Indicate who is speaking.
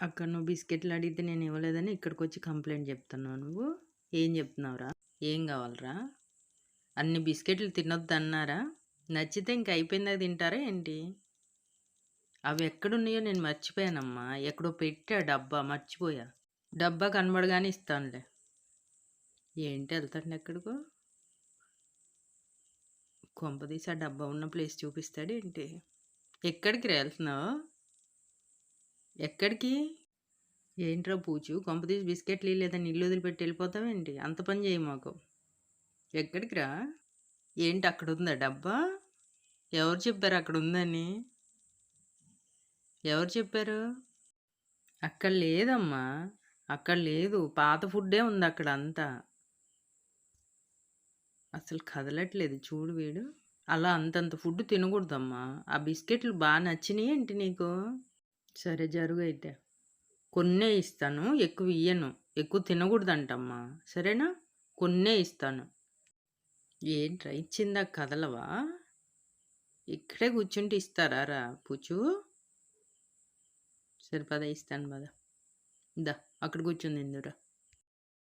Speaker 1: అక్కడ నువ్వు బిస్కెట్లు అడిగితే నేను ఇవ్వలేదని ఇక్కడికి వచ్చి కంప్లైంట్ చెప్తున్నావు నువ్వు? ఏం చెప్తున్నావురా? ఏం కావాలరా? అన్ని బిస్కెట్లు తినొద్దు అన్నారా? నచ్చితే ఇంక అయిపోయిందా తింటారా ఏంటి? అవి ఎక్కడున్నాయో నేను మర్చిపోయానమ్మా. ఎక్కడో పెట్టా డబ్బా మర్చిపోయా. డబ్బా కనబడగానే ఇస్తానులే. ఏంటి వెళ్తాడు ఎక్కడికో? కొంపదీసి ఆ డబ్బా ఉన్న ప్లేస్ చూపిస్తాడు ఏంటి ఎక్కడికి రా వెళ్తున్నావు? ఎక్కడికి? ఏంట్రా పూచు కొంపతీసి బిస్కెట్లు లేదని ఇల్లు వదిలిపెట్టి వెళ్ళిపోతావేంటి? అంత పని చేయి మాకు. ఎక్కడికి రా ఏంటి అక్కడ ఉందా డబ్బా? ఎవరు చెప్పారు అక్కడ ఉందని ఎవరు చెప్పారు? అక్కడ లేదమ్మా. అక్కడ లేదు. పాత ఫుడ్డే ఉంది అక్కడ అంతా అసలు కదలట్లేదు. చూడు వీడు. అలా అంతంత ఫుడ్ తినకూడదమ్మా. ఆ బిస్కెట్లు బాగా నచ్చినాయి ఏంటి నీకు? సరే జరుగు అయితే. కొన్నే ఇస్తాను ఎక్కువ ఇయ్యను. ఎక్కువ తినకూడదంటమ్మా. సరేనా? కొన్నే ఇస్తాను. ఏంట్రా ఇచ్చిందా కదలవా? ఇక్కడే కూర్చుంటే ఇస్తారా రా పుచ్చు సరే పద ఇస్తాను పద. దా అక్కడ కూర్చుంది ఇందురా.